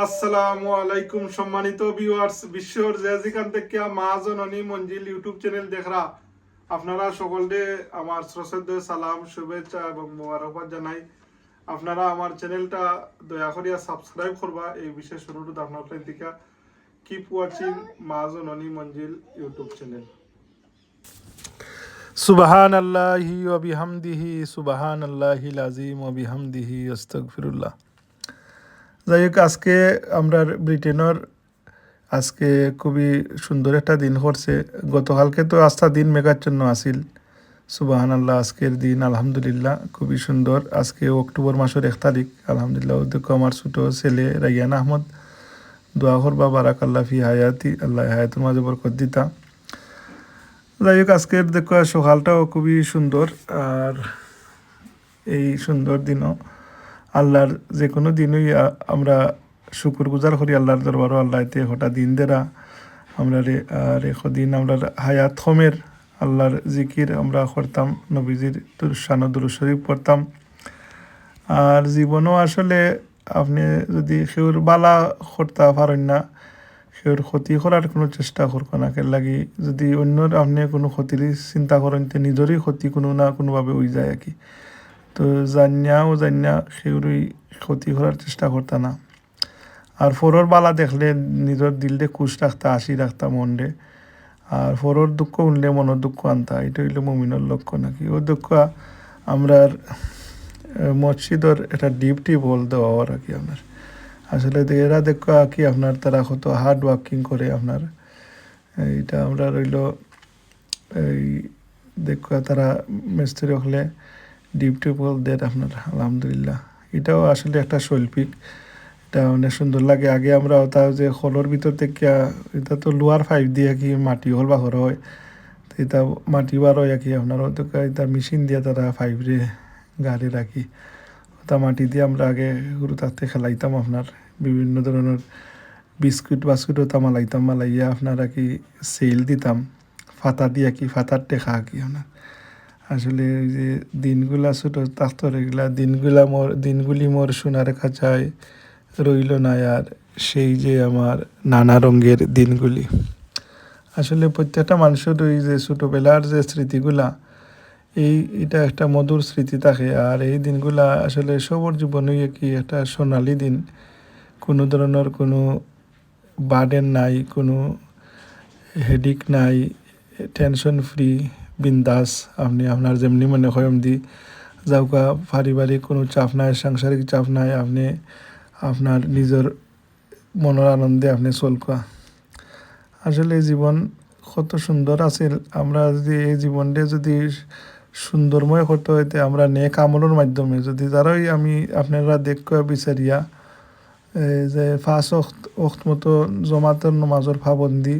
আসসালামু আলাইকুম সম্মানিত ভিউয়ার্স বিশ্বর যেখান থেকে মা জননী মঞ্জিল ইউটিউব চ্যানেল দেখরা, আপনারা সকলকে আমার শ্রদ্ধ সালাম, শুভেচ্ছা এবং মোবারকবাদ জানাই। আপনারা আমার চ্যানেলটা দয়া করিয়া সাবস্ক্রাইব করবা, এই বিশেষ অনুরোধ আপনার থেকে কিপ ওয়াচিং মা জননী মঞ্জিল ইউটিউব চ্যানেল সুবাহান আল্লাহি বিহামদিহি সুবাহান আল্লাহিল আজিম বিহামদিহি, আস্তাগফিরুল্লাহ। যাই হোক আজকে আমরা ব্রিটেনের, আজকে খুবই সুন্দর একটা দিন করছে গতকালকে তো আস্থা দিন মেঘাচ্ছন্ন আসিল। সুবাহান আল্লাহ আজকের দিন আলহামদুলিল্লাহ খুবই সুন্দর। আজকে অক্টোবর মাসের এক তারিখ, আলহামদুলিল্লাহ দেখো আমার ছোটো ছেলে রাইয়ান আহমদ। দোয়া করবা বারাক আল্লাহ ফি হায়াতি, আল্লাহ হায়াতের মাঝে বরকত দিতা। যাই হোক আজকের দেখো সকালটাও খুবই সুন্দর, আর এই সুন্দর দিনও আল্লাহর যে কোনো দিনই আমরা শুকুর গুজার করি আল্লাহর দরবারও আল্লাহ এতে হঠাৎ দিন দেরা। আমরা রে আর এখো দিন আমরা হায়াত হোমের আল্লাহর জিকির আমরা করতাম, নবীজির শানো দুরু শরীফ পড়তাম। আর জীবনও আসলে আপনি যদি সেউর বালা করতে পারেন না সেউর ক্ষতি করার কোনো চেষ্টা করব না। কেন লাগি যদি অন্যর আপনি কোনো ক্ষতির চিন্তা করেন, তে নিজেরই ক্ষতি কোনো না কোনোভাবে উই যায় আর কি। তো জানিয়া ও জানিয়া সেগুলোই ক্ষতি করার চেষ্টা করতা না। আর ফোরর বালা দেখলে নিজের দিলরে খুশ রাখতা, হাসি রাখতা মনরে আর ফোরর দুঃখ উনলে মনের দুঃখ আনতা, এটা হইলে মমিনের লক্ষ্য নাকি? ও দুঃখ আমরা মসজিদের একটা ডিপটি বল দেওয়া আর কি আপনার আসলে এরা দেখো কি আপনার, তারা কত হার্ড ওয়ার্কিং করে আপনার। এইটা আমরা রইল, এই, দেখো তারা মিস্ত্রি হলে ডিপ টিউবওয়েল দেন আপনার আলহামদুলিল্লাহ। এটাও আসলে একটা শৈল্পিক। এটা অনেক সুন্দর লাগে। আগে আমরা ওটা যে হলের ভিতর থেকে, এটা তো লোয়ার পাইপ দিয়ে কি মাটি হল বা ঘর হয়। তো এটা মাটি বার হয় কি। আপনার ওটা এটা মেশিন দিয়ে তারা পাইপ রে গাড়ি রাখি। ওটা মাটি দিয়ে আমরা আগে গরু তাতে খেলাইতাম আপনার। বিভিন্ন ধরনের বিস্কুট বাস্কুট ওটা মালাইতাম। মালাইয়া আপনারা কি সেল দিতাম। ফাতা দিয়া কি, ফাতার টেকা কি আপনার। আসলে ওই যে দিনগুলা ছোট থাকতো এগুলা দিনগুলা মোর, দিনগুলি মোর সোনার খাঁচায় রইল না আর সেই যে আমার নানা রঙের দিনগুলি। আসলে প্রত্যেকটা মানুষের ওই যে ছোটোবেলার যে স্মৃতিগুলা, এই, এটা একটা মধুর স্মৃতি থাকে। আর এই দিনগুলা আসলে সবর জীবনে কি একটা সোনালি দিন। কোনো ধরনের কোনো বার্ডেন নাই, কোনো হেডিক নাই টেনশন ফ্রি বিন্দাস। আপনি আপনার যেমনি মনে হয় এমনি যাওকা পারিবারিক কোনো চাপ নাই, সাংসারিক চাপ নাই, আপনি আপনার নিজের মনের আনন্দে আপনি চলকা আসলে জীবন কত সুন্দর আছিল। আমরা যদি এই জীবনটা যদি সুন্দরময় করতে হইতে আমরা নেক আমলের মাধ্যমে, যদি যারাই আমি আপনারা দেখা বিচারিয়া যে ফাঁস অক্ত মতো জমাতের নমাজের পাবন্দি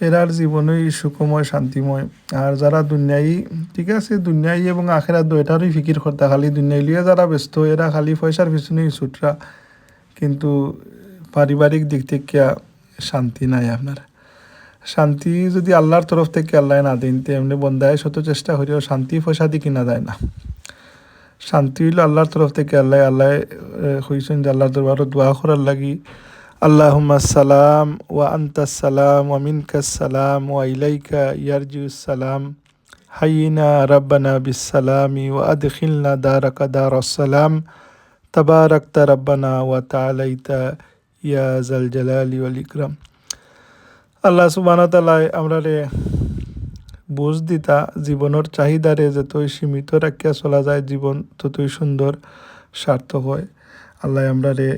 এরার জীবনই সুখময়, শান্তিময়। আর যারা দুনিয়াই ঠিক আছে দুনিয়াই এবং আখেরা দুইটারই ফিকির করতে খালি দুনিয়াই লিয়ে যারা ব্যস্ত, এরা খালি পয়সার পিছনেই ছুটরা কিন্তু পারিবারিক দিক থেকে শান্তি নাই আপনার। শান্তি যদি আল্লাহর তরফ থেকে আল্লাহ না দেন তে এমনি বন্দায় শত চেষ্টা করিও শান্তি পয়সা দিয়ে কিনা যায় না। শান্তি হইল আল্লাহর তরফ থেকে আল্লাহ আল্লাহ হইছেন যে আল্লাহর দরবার দোয়া করার লাগি আল্লাহুম্মা সালাম ওয়া আন্তাস সালাম ওয়া মিনকাস সালাম ওয়া ইলাইকা ইয়ারজিউস সালাম হাইনা রাব্বানা বিসসালামি ওয়া আদখিলনা দারাকা দারাস সালাম তাবারাকতা রাব্বানা ওয়া তাআলাইতা ইয়া জাল জালালি ওয়াল ইকরাম আল্লাহ সুবহানাহু তাআলা আমরা রে বুঝ দিতা, জীবনের চাহিদারে যতই সীমিত রাখিয়া চলা যায়, জীবন ততই সুন্দর, সার্থক হয়। আল্লাহ আমরা রে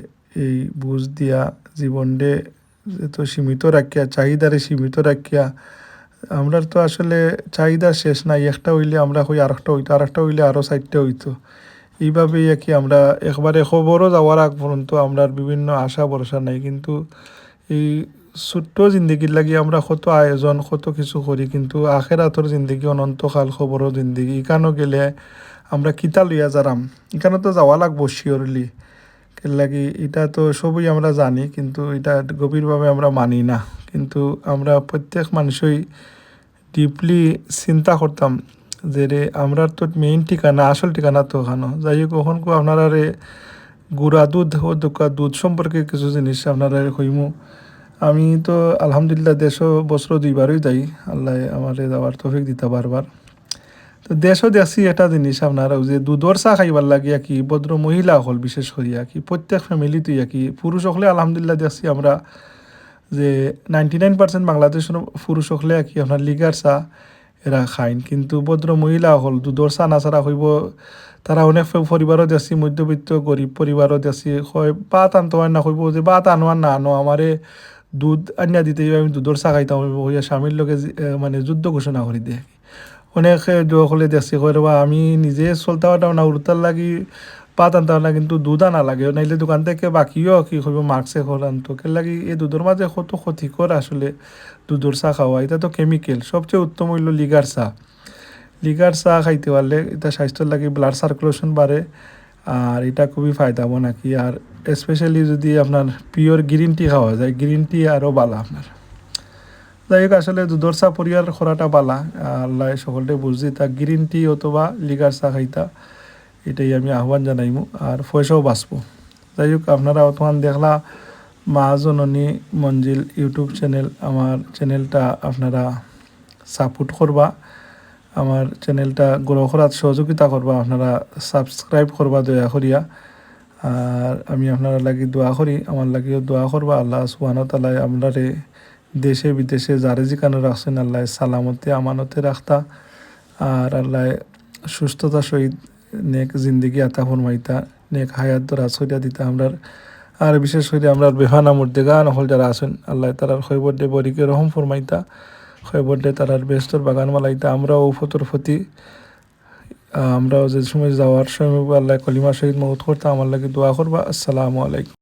এই বুঝ দিয়া জীবন রে যত সীমিত রাখিয়া, চাহিদারে সীমিত রাখিয়া আমরা তো আসলে চাহিদা শেষ নাই, একটা হইলে আমরা হই আর একটা হইতো আর একটা হইলে আরও চারটে হইতো। এইভাবেই আর কি আমরা একবারে খবরও যাওয়ার আগ পর্যন্ত আমরা বিভিন্ন আশা ভরসা নাই, কিন্তু এই ছোট্ট জিন্দগির লাগি আমরা কত আয়োজন, কত কিছু করি, কিন্তু আখেরাতর জিন্দগি, অনন্তকাল খবরও জিন্দগি। ইকানো গেলে আমরা কিতা লইয়া যারাম? ইকানো তো যাওয়া লাগবো শিওরলি লাগি এটা তো সবই আমরা জানি, কিন্তু এটা গভীরভাবে আমরা মানি না। কিন্তু আমরা প্রত্যেক মানুষই ডিপলি চিন্তা করতাম যে রে আমরা তো মেইন ঠিকানা, আসল ঠিকানা তো ওখানো। যাই হোক কখন আপনারা রে গুঁড়া দুধ ও দোকা দুধ সম্পর্কে কিছু জিনিস আপনারা হইমু আমি তো আলহামদুলিল্লাহ দেশও বছর দুইবারই যাই, আল্লাহ আমারে যাওয়ার তফিক দিতা বারবার। তো দেশও দেখছি এটা জিনিস আপনারা, যে দুধর চাহ খাইবার লাগিয়া কি ভদ্র মহিলা হল বিশেষ করিয়া কি প্রত্যেক ফ্যামিলিতেই কি পুরুষ হলে আলহামদুলিল্লাহ দেখছি আমরা, যে নাইনটি নাইন পার্সেন্ট বাংলাদেশের পুরুষ হলে কি আপনার লিগার চা এরা খাইন। কিন্তু ভদ্র মহিলা হল দুধর চা নাচারা হইব তারা অনেক পরিবারও দেখছি মধ্যবিত্ত গরিব পরিবারও দেখছি হয় বাত আনতে না হইব, যে বাত আনোয়ার না আনো আমারে দুধ আনিয়া দিতে আমি দুধর চা খাইতাম হইয়া স্বামীর লোকে মানে যুদ্ধ ঘোষণা করে দিয়ে অনেক সকলে দেখছি, কয় বা, আমি নিজে চলতে পারতাম না উড়তার লাগি পাত আনতে না, কিন্তু দুধ আনা লাগে। নাইলে দোকান থেকে বাকিও কি করব মার্কসে খোল আনতো কে লাগি এই দুধের মাঝে কত ক্ষতিকর আসলে দুধের চা খাওয়া এটা তো কেমিক্যাল সবচেয়ে উত্তম হইল লিগার চা লিগার চা খাইতে পারলে এটা স্বাস্থ্যের লাগে ব্লাড সার্কুলেশন বাড়ে আর এটা খুবই ফায়দাবো নাকি? আর স্পেশালি যদি আপনার পিওর গ্রিন টি খাওয়া যায় গ্রিন টি আরও বালা আপনার যাই হোক আসলে দুধর চা পরিয়ার খরাটা বালা আল্লাহ সকলকে বুঝছি তা গ্রিন টি অথবা লিগার চা খাইতা, এটাই আমি আহ্বান জানাইমু। আর পয়সাও বাঁচবো। যাই হোক আপনারা অতমান দেখলা মা জননী মঞ্জিল ইউটিউব চ্যানেল, আমার চ্যানেলটা আপনারা সাপোর্ট করবা। আমার চ্যানেলটা গ্রো করার সহযোগিতা করবা, আপনারা সাবস্ক্রাইব করবা দয়া করিয়া। আর আমি আপনারা লাগি দোয়া করি, আমার লাগিও দোয়া করবা। আল্লাহ সুবাহ তালাই আপনারে দেশে, বিদেশে যারে যেখানে রাখছেন, আল্লাহ সালামতে, আমানতে রাখতা। আর আল্লাহ সুস্থতা সহিত নেক জিন্দিগি আতা ফরমাইতা, নেক হায়াত দরা ছড়িয়া দিতা আমরা। আর বিশেষ করে আমরা বেহানা মধ্যে গান হল যারা আছেন, আল্লাহ তারার খৈবর্ডে বরিকে রহম ফরমাইতা খৈবর্ডে তারার বেস্তর বাগান মালাইতা। আমরাও ফতর ফতি, আমরাও যে সময় যাওয়ার সময় আল্লাহ কলিমা শহীদ মৌত করতাম লাগে দোয়া করবা। আসসালামু আলাইকুম।